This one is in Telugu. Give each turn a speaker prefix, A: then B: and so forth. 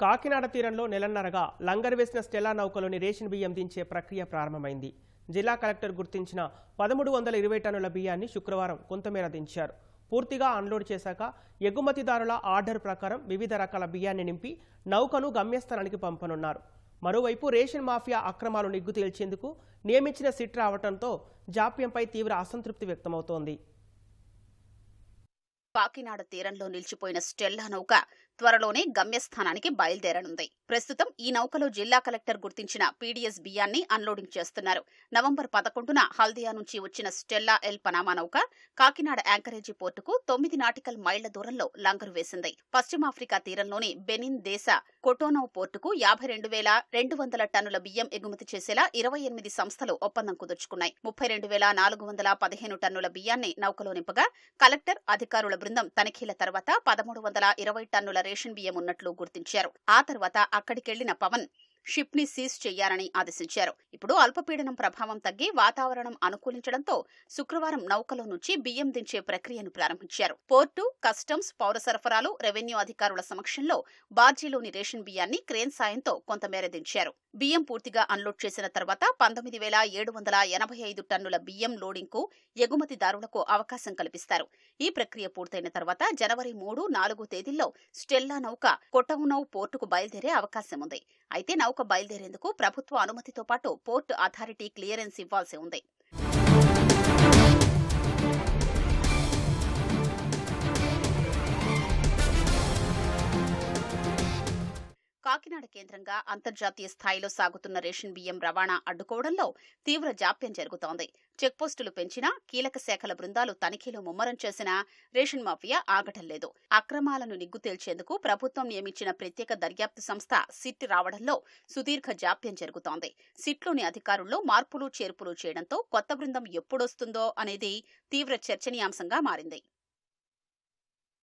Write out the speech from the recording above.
A: కాకినాడ తీరంలో నెలన్నరగా లంగర్ వేసిన స్టెలా నౌకలోని రేషన్ బియ్యం దించే ప్రక్రియ ప్రారంభమైంది. జిల్లా కలెక్టర్ గుర్తించిన పదమూడు వందల ఇరవై టన్నుల బియ్యాన్ని శుక్రవారం కొంతమేర దించారు. పూర్తిగా అన్లోడ్ చేశాక ఎగుమతిదారుల ఆర్డర్ ప్రకారం వివిధ రకాల బియ్యాన్ని నింపి నౌకను గమ్యస్థానానికి పంపనున్నారు. మరోవైపు రేషన్ మాఫియా అక్రమాలు నిగ్గు తేల్చేందుకు నియమించిన సిట్ రావడంతో జాప్యంపై తీవ్ర అసంతృప్తి వ్యక్తమవుతోంది.
B: కాకినాడ తీరంలో నిలిచిపోయిన స్టెల్లా నౌక త్వరలోనే గమ్యస్థానానికి బయలుదేరనుంది. ప్రస్తుతం ఈ నౌకలో జిల్లా కలెక్టర్ గుర్తించిన పీడీఎస్ బియ్యాన్ని అన్లోడింగ్ చేస్తున్నారు. నవంబర్ పదకొండున హల్దియా నుంచి వచ్చిన స్టెల్లా ఎల్ పనామా నౌక కాకినాడ యాంకరేజీ పోర్టుకు తొమ్మిది నాటికల్ మైళ్ళ దూరంలో లంగరు వేసింది. పశ్చిమాఫ్రికా తీరంలోని బెనిన్ దేశ కొటోనో పోర్టుకు యాభై రెండు వేల రెండు వందల టన్నుల బియ్యం ఎగుమతి చేసేలా ఇరవై ఎనిమిది సంస్థలు ఒప్పందం కుదుర్చుకున్నాయి. ముప్పై రెండు వేల నాలుగు వందల పదిహేను టన్నుల బియ్యాన్ని నౌకలో నింపగా కలెక్టర్ అధికారుల బృందం తనిఖీల తర్వాత పదమూడు వందల ఇరవై టన్నుల రేషన్ బియ్యం ఉన్నట్లు గుర్తించారు. ఆ తర్వాత అక్కడికెళ్ళిన పవన్ షిప్ని సీజ్ చేయాలని ఆదేశించారు. ఇప్పుడు అల్పపీడనం ప్రభావం తగ్గి వాతావరణం అనుకూలించడంతో శుక్రవారం నౌకలో నుంచి బియ్యం దించే ప్రక్రియను ప్రారంభించారు. పోర్టు కస్టమ్స్ పౌర సరఫరాలు రెవెన్యూ అధికారుల సమక్షంలో బార్జీలోని రేషన్ బియ్యాన్ని క్రేన్ సాయంతో కొంతమేర దించారు. బియ్యం పూర్తిగా అన్లోడ్ చేసిన తర్వాత పంతొమ్మిది వేల ఏడు వందల ఎనభై ఐదు టన్నుల బియ్యం లోడింగ్కు ఎగుమతిదారులకు అవకాశం కల్పిస్తారు. ఈ ప్రక్రియ పూర్తయిన తర్వాత జనవరి మూడు నాలుగు తేదీల్లో స్టెల్లా నౌక కొటౌనౌ పోర్టుకు బయలుదేరే అవకాశం ఉంది అయితే నౌక బయలుదేరేందుకు ప్రభుత్వ అనుమతితో పాటు పోర్టు అథారిటీ క్లియరెన్స్ ఇవ్వాల్సి ఉంది. కాకినాడ కేంద్రంగా అంతర్జాతీయ స్థాయిలో సాగుతున్న రేషన్ బియ్యం రవాణా అడ్డుకోవడంలో తీవ్ర జాప్యం జరుగుతోంది. చెక్పోస్టులు పెంచినా కీలక శాఖల బృందాలు తనిఖీలు ముమ్మరం చేసినా రేషన్ మాఫియా ఆగటం లేదు. అక్రమాలను నిగ్గు తేల్చేందుకు ప్రభుత్వం నియమించిన ప్రత్యేక దర్యాప్తు సంస్థ సిట్ రావడంలో సుదీర్ఘ జాప్యం జరుగుతోంది. సిట్లోని అధికారుల్లో మార్పులు చేర్పులు చేయడంతో కొత్త బృందం ఎప్పుడొస్తుందో అనేది తీవ్ర చర్చనీయాంశంగా మారింది.